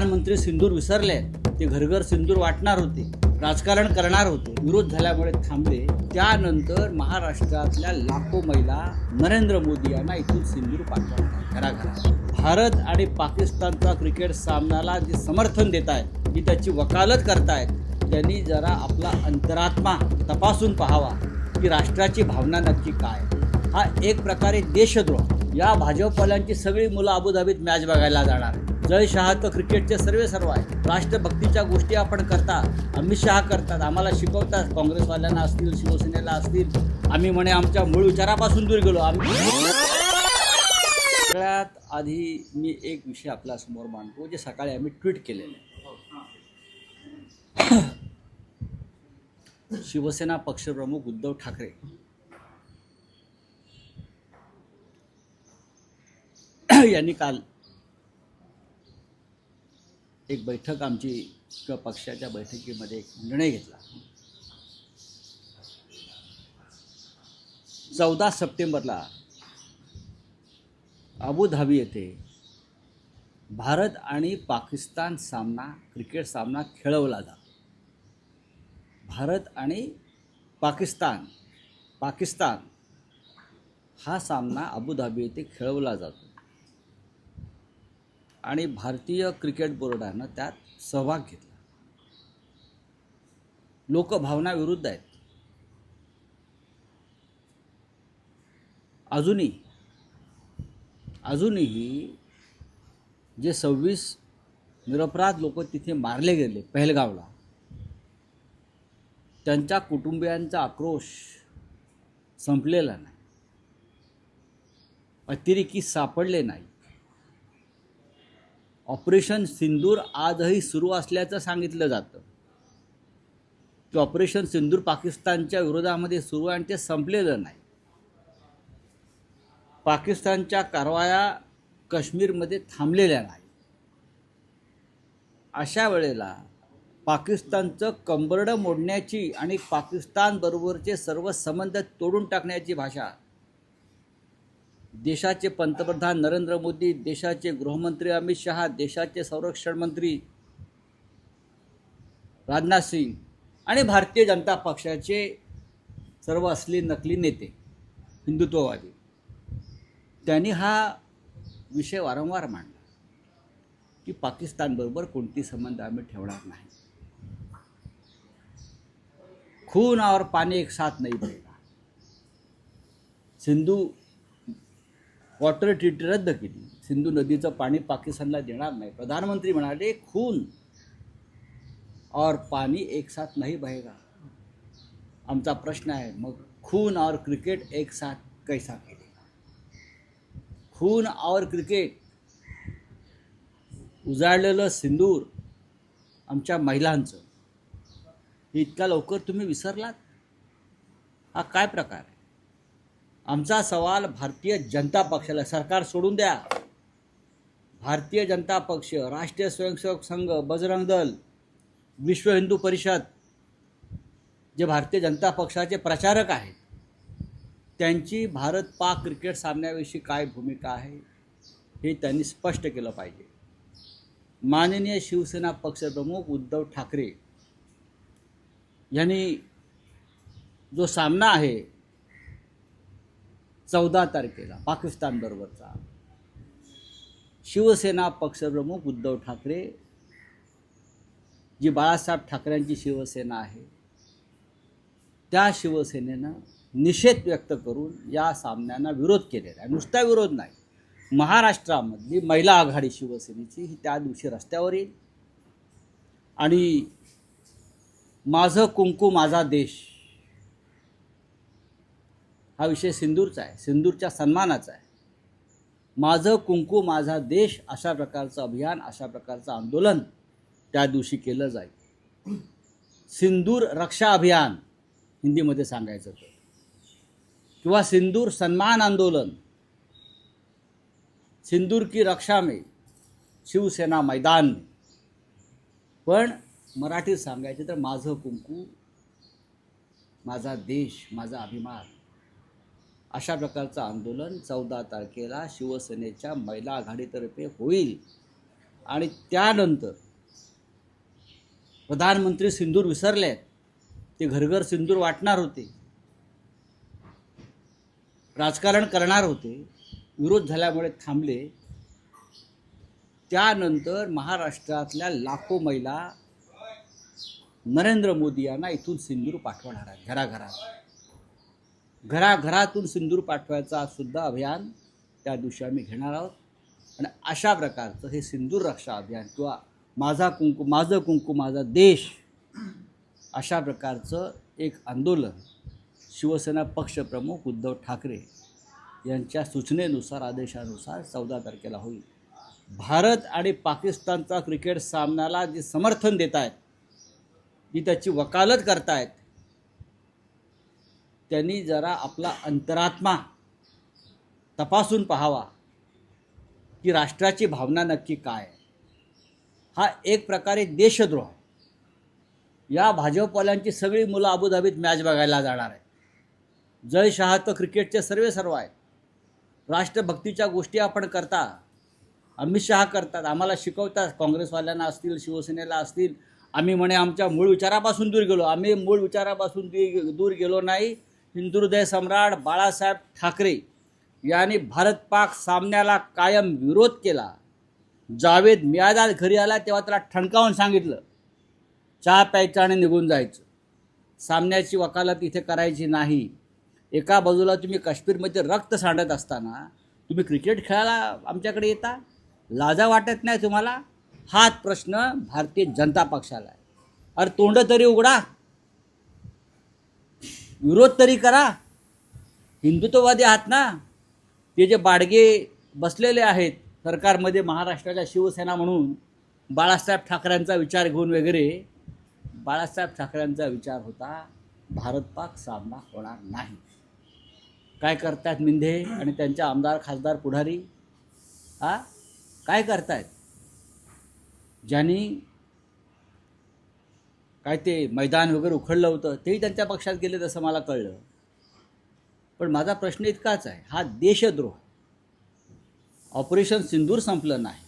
प्रधानमंत्री सिंदूर विसरले ते घरघर सिंदूर वाटणार होते राजकारण करणार होते विरोध झाल्यामुळे थांबले. त्यानंतर महाराष्ट्रातल्या लाखो महिला नरेंद्र मोदी यांना इथून सिंदूर पाठवतात घराघरा भारत आणि पाकिस्तानचा क्रिकेट सामन्याला जे समर्थन देत आहेत जी त्याची वकालत करतायत त्यांनी जरा आपला अंतरात्मा तपासून पाहावा की राष्ट्राची भावना नक्की काय. हा एक प्रकारे देशद्रोह. या भाजपवाल्यांची सगळी मुलं अबुधाबीत मॅच बघायला जाणार जय शहा तर क्रिकेटचे सर्वे सर्व आहे. राष्ट्रभक्तीच्या गोष्टी आपण करता अमित शहा करतात आम्हाला शिकवतात काँग्रेसवाल्यांना असतील शिवसेनेला असतील. आम्ही म्हणे आमच्या मूळ विचारापासून दूर गेलो. आम्ही सगळ्यात आधी मी एक विषय आपल्यासमोर मांडतो जे सकाळी आम्ही ट्विट केलेलं. आहे शिवसेना पक्षप्रमुख उद्धव ठाकरे. यांनी काल एक बैठक आमची किंवा पक्षाच्या बैठकीमध्ये एक निर्णय घेतला. चौदा सप्टेंबरला अबुधाबी येथे भारत आणि पाकिस्तान सामना क्रिकेट सामना खेळवला जातो भारत आणि पाकिस्तान पाकिस्तान हा सामना अबुधाबी येथे खेळवला जातो. आणि भारतीय क्रिकेट बोर्डानं त्यात सहभाग घेतला. लोक भावना विरुद्ध आहेत. अजूनही अजूनही जे सव्वीस निरपराध लोक तिथे मारले गेले पहलगावला त्यांच्या कुटुंबियांचा आक्रोश संपलेला नाही. अतिरेकी सापडले नाही ऑपरेशन सिंदूर आजही सुरू असल्याचं सांगितलं जातं. की ऑपरेशन सिंदूर पाकिस्तानच्या विरोधामध्ये सुरू आहे आणि ते संपलेलं नाही. पाकिस्तानच्या कारवाया काश्मीरमध्ये थांबलेल्या नाही. अशा वेळेला पाकिस्तानचं कंबरडं मोडण्याची आणि पाकिस्तानबरोबरचे सर्व संबंध तोडून टाकण्याची भाषा देशाचे पंतप्रधान नरेंद्र मोदी देशाचे गृहमंत्री अमित शहा देशाचे संरक्षण मंत्री राजनाथ सिंग आणि भारतीय जनता पक्षाचे सर्व असली नकली नेते हिंदुत्ववादी त्यांनी हा विषय वारंवार मांडला की पाकिस्तानबरोबर कोणती संबंध आम्ही ठेवणार नाही. खून और पाणी एक साथ नाही बहेगा सिंधू वॉटर ट्रीटी रद्द केली. सिंधू नदीचं पाणी पाकिस्तानला देणार नाही. प्रधानमंत्री म्हणाले खून और पाणी एक साथ नाही बहेगा. आमचा प्रश्न आहे मग खून और क्रिकेट एक साथ कैसा केले खून और क्रिकेट उजाळलेलं सिंदूर आमच्या महिलांचं. हे इतका लवकर तुम्ही विसरलात? हा काय प्रकार? आहे आमचा सवाल भारतीय जनता पक्षाला सरकार सोडून द्या. भारतीय जनता पक्ष राष्ट्रीय स्वयंसेवक संघ बजरंग दल विश्व हिंदू परिषद जे भारतीय जनता पक्षाचे प्रचारक आहेत त्यांची भारत पाक क्रिकेट सामन्याविषयी काय भूमिका आहे हे त्यांनी स्पष्ट केलं पाहिजे. माननीय शिवसेना पक्षप्रमुख उद्धव ठाकरे यांनी जो सामना आहे चौदा तारखेला पाकिस्तानबरोबरचा शिवसेना पक्षप्रमुख उद्धव ठाकरे जी बाळासाहेब ठाकरेंची शिवसेना आहे त्या शिवसेनेनं निषेध व्यक्त करून या सामन्यांना विरोध केलेला आहे. नुसता विरोध नाही. महाराष्ट्रामधली महिला आघाडी शिवसेनेची ही त्या दिवशी रस्त्यावर येईल. आणि माझं कुंकू माझा देश हा विषय सिंदूरचा आहे सिंदूरच्या सन्मानाचा आहे. माझं कुंकू माझा देश अशा प्रकारचं अभियान अशा प्रकारचं आंदोलन त्या दिवशी केलं जाईल. सिंदूर रक्षा अभियान हिंदीमध्ये सांगायचं तर. किंवा सिंदूर सन्मान आंदोलन. सिंदूर की रक्षा में शिवसेना मैदान में. पण मराठीत सांगायचे तर माझं कुंकू माझा देश माझा अभिमान अशा प्रकारचं आंदोलन चौदा तारखेला शिवसेनेच्या महिला आघाडीतर्फे होईल. आणि त्यानंतर प्रधानमंत्री सिंदूर विसरले आहेत ते घरघर सिंदूर वाटणार होते. राजकारण करणार होते. विरोध झाल्यामुळे थांबले. त्यानंतर महाराष्ट्रातल्या लाखो महिला नरेंद्र मोदी यांना इथून सिंदूर पाठवणार आहेत. घराघरात. घराघरातून सिंदूर पाठवायचा सुद्धा अभियान त्या दिवशी आम्ही घेणार आहोत. आणि अशा प्रकारचं हे सिंदूर रक्षा अभियान किंवा माझा कुंकू माझं कुंकू माझा देश अशा प्रकारचं एक आंदोलन शिवसेना पक्षप्रमुख उद्धव ठाकरे यांच्या सूचनेनुसार आदेशानुसार चौदा तारखेला होईल. भारत आणि पाकिस्तानचा क्रिकेट सामन्याला जे समर्थन देत आहेत जी त्याची वकालत करतायत त्यांनी जरा आपला अंतरात्मा तपासून पाहावा की राष्ट्राची भावना नक्की काय हा एक प्रकारे देशद्रोह आहे. या भाजपवाल्यांची सगळी मुलं अबुधाबीत मॅच बघायला जाणार आहे जय शहा तर क्रिकेटचे सर्वे सर्व आहेत. राष्ट्रभक्तीच्या गोष्टी आपण करता अमित शहा करतात आम्हाला शिकवतात काँग्रेसवाल्यांना असतील शिवसेनेला असतील. आम्ही म्हणे आमच्या मूळ विचारापासून दूर गेलो. आम्ही मूळ विचारापासून दूर दूर गेलो नाही. हिंदुहृदय सम्राट बाळासाहेब ठाकरे यांनी भारत पाक सामन्याला कायम विरोध केला. जावेद मियादाद घरी आला तेव्हा त्याला ठणकावून सांगितलं चहा प्यायचं आणि निघून जायचं. सामन्याची वकालत इथे करायची नाही. एका बाजूला तुम्ही काश्मीरमध्ये रक्त सांडत असताना तुम्ही क्रिकेट खेळायला आमच्याकडे येता? लाजा वाटत नाही तुम्हाला? हाच प्रश्न भारतीय जनता पक्षाला आहे. अरे तोंड तरी उघडा. विरोध तरी करा. हिंदुत्ववादी आहात ना? ते जे बाडगे बसलेले आहेत सरकारमध्ये महाराष्ट्राच्या शिवसेना म्हणून बाळासाहेब ठाकरेंचा विचार घेऊन वगैरे बाळासाहेब ठाकरेंचा विचार होता भारत पाक सामना होणार नाही. काय करतायत मिंधे आणि त्यांच्या आमदार खासदार पुढारी? हा? काय करतायत? ज्यांनी काय ते मैदान वगैरे उखडलं होतं तेही त्यांच्या पक्षात गेले तसं मला कळलं. पण माझा प्रश्न इतकाच आहे हा देशद्रोह. ऑपरेशन सिंदूर संपलं नाही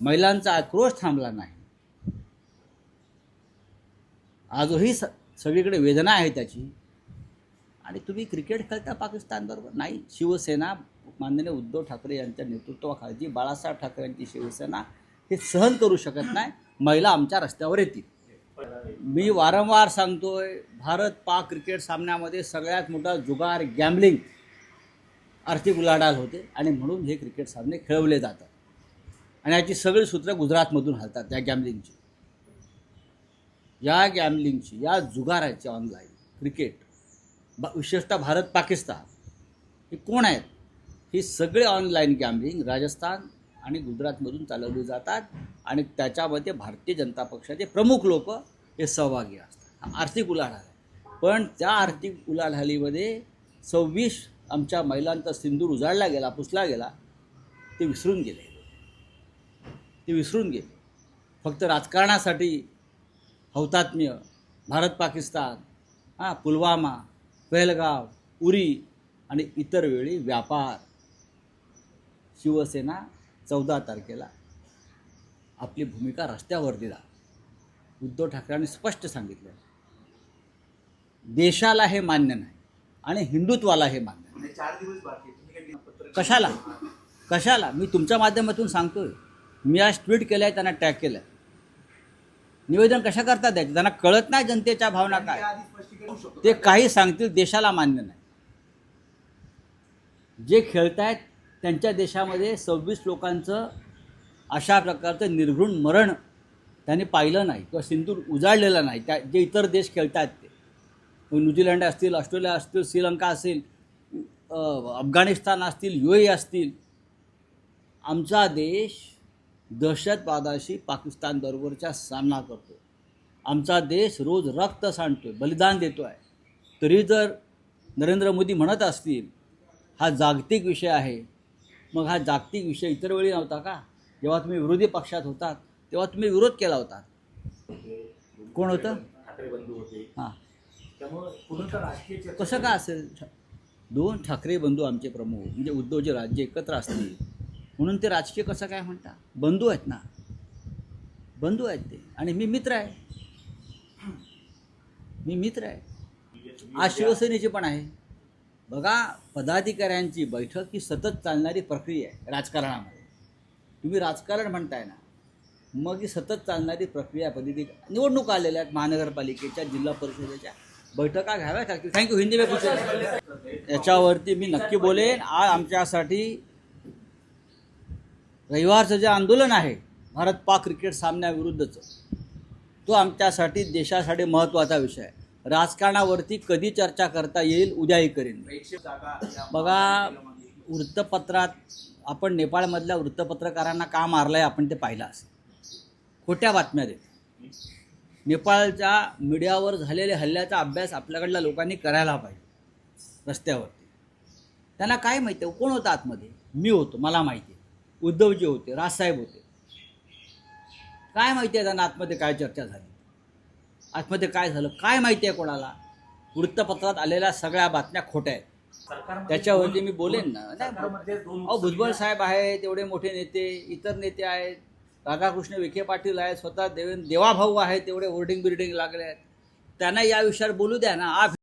महिलांचा आक्रोश थांबला नाही. आजही स सगळीकडे वेदना आहे त्याची. आणि तुम्ही क्रिकेट खेळता पाकिस्तानबरोबर नाही शिवसेना माननीय उद्धव ठाकरे यांच्या नेतृत्वाखाली बाळासाहेब ठाकरे यांची शिवसेना हे सहन करू शकत नाही महिला आमच्या रस्त्यावर येतील. मी वारंवार सांगतोय भारत पाक क्रिकेट सामन्यामध्ये सगळ्यात मोठा जुगार गॅमलिंग आर्थिक उलाढाल होते आणि म्हणून हे क्रिकेट सामने खेळवले जातात. आणि याची सगळी सूत्र गुजरातमधून हलतात या गॅमलिंगची या गॅमलिंगची या जुगाराची ऑनलाईन क्रिकेट बा विशेषतः भारत पाकिस्तान हे कोण आहेत? ही सगळे ऑनलाईन गॅमलिंग राजस्थान आणि गुजरातमधून चालवली जातात आणि त्याच्यामध्ये भारतीय जनता पक्षाचे प्रमुख लोक हे सहभागी असतात. आर्थिक उलाढाल आहे. पण त्या आर्थिक उलाढालीमध्ये सव्वीस आमच्या महिलांचा सिंदूर उजाडला गेला पुसला गेला ते विसरून गेले. ते विसरून गेले. फक्त राजकारणासाठी हौतात्म्य भारत पाकिस्तान हां पुलवामा पहलगाव उरी आणि इतर वेळी व्यापार शिवसेना चौदा तारखेला आपली भूमिका रस्त्यावर दिला उद्धव ठाकरेंनी स्पष्ट सांगितलं. देशाला हे मान्य नाही आणि हिंदुत्वाला हे मान्य नाही. चार दिवस कशाला? कशाला? मी तुमच्या माध्यमातून सांगतोय. मी आज ट्विट केलं आहे त्यांना टॅग केलं आहे निवेदन कशा करता द्यायचे त्यांना कळत नाही जनतेच्या भावना काय. ते काही सांगतील देशाला मान्य नाही. जे खेळतायत त्यांच्या देशामध्ये सव्वीस लोकांचं अशा प्रकारचं निर्घृण मरण त्यांनी पाहिलं नाही किंवा सिंदूर उजाडलेलं नाही. त्या जे इतर देश खेळतात ते. न्यूझीलंड असतील ऑस्ट्रेलिया असतील श्रीलंका असेल अफगाणिस्तान असतील यू ए असतील. आमचा देश दहशतवादाशी पाकिस्तानबरोबरचा सामना करतो आमचा देश रोज रक्त सांडतो आहे बलिदान देतो आहे तरी जर नरेंद्र मोदी म्हणत असतील हा जागतिक विषय आहे. मग हा जागतिक विषय इतर वेळी नव्हता का? जेव्हा तुम्ही विरोधी पक्षात होतात तेव्हा तुम्ही विरोध केला होता. कोण होतं? ठाकरे बंधू होते. हां. कसं का असेल? दोन ठाकरे बंधू आमचे प्रमुख म्हणजे उद्धवचे राज्य एकत्र असतील म्हणून ते राजकीय कसं काय म्हणता? बंधू आहेत ना. बंधू आहेत ते. आणि मी मित्र आहे. मी मित्र आहे. आज शिवसेनेची पण आहे. बघा पदाधिकाऱ्यांची बैठक ही सतत चालणारी प्रक्रिया आहे राजकारणामध्ये. तुम्ही राजकारण म्हणताय ना मग ही सतत चालणारी प्रक्रिया पद्धती निवडणूक आलेल्या आहेत महानगरपालिकेच्या जिल्हा परिषदेच्या बैठका घ्याव्या लागतील. थँक्यू हिंदी में पूछे याच्यावरती मी नक्की बोलेन. आज आमच्यासाठी रविवारचं जे आंदोलन आहे भारत पाक क्रिकेट सामन्याविरुद्धचं तो आमच्यासाठी देशासाठी महत्त्वाचा विषय आहे. राजकारणावरती कधी चर्चा करता येईल उद्याही करेन बघा वृत्तपत्रात आपण नेपाळमधल्या वृत्तपत्रकारांना का मारलं आहे आपण ते पाहिलं असेल. खोट्या बातम्या देत. नेपाळच्या मीडियावर झालेल्या हल्ल्याचा अभ्यास आपल्याकडल्या लोकांनी करायला पाहिजे रस्त्यावरती. त्यांना काय माहिती आहे? कोण होतं आतमध्ये? मी होतो मला माहिती आहे. उद्धवजी होते राजसाहेब होते. काय माहिती आहे त्यांना आतमध्ये काय चर्चा झाली? आतमध्ये काय झालं? काय माहिती आहे कोणाला? वृत्तपत्रात आलेल्या सगळ्या बातम्या खोट्या आहेत. त्याच्यावरती मी बोलेन ना. नाही, अहो भुजबळ साहेब आहेत एवढे मोठे नेते इतर नेते आहेत. राधाकृष्ण विखे पाटील आहेत स्वतः देवेंद्र देवाभाऊ आहेत तेवढे होर्डिंग बिल्डिंग लागले आहेत. त्यांना या विषयावर बोलू द्या ना. आप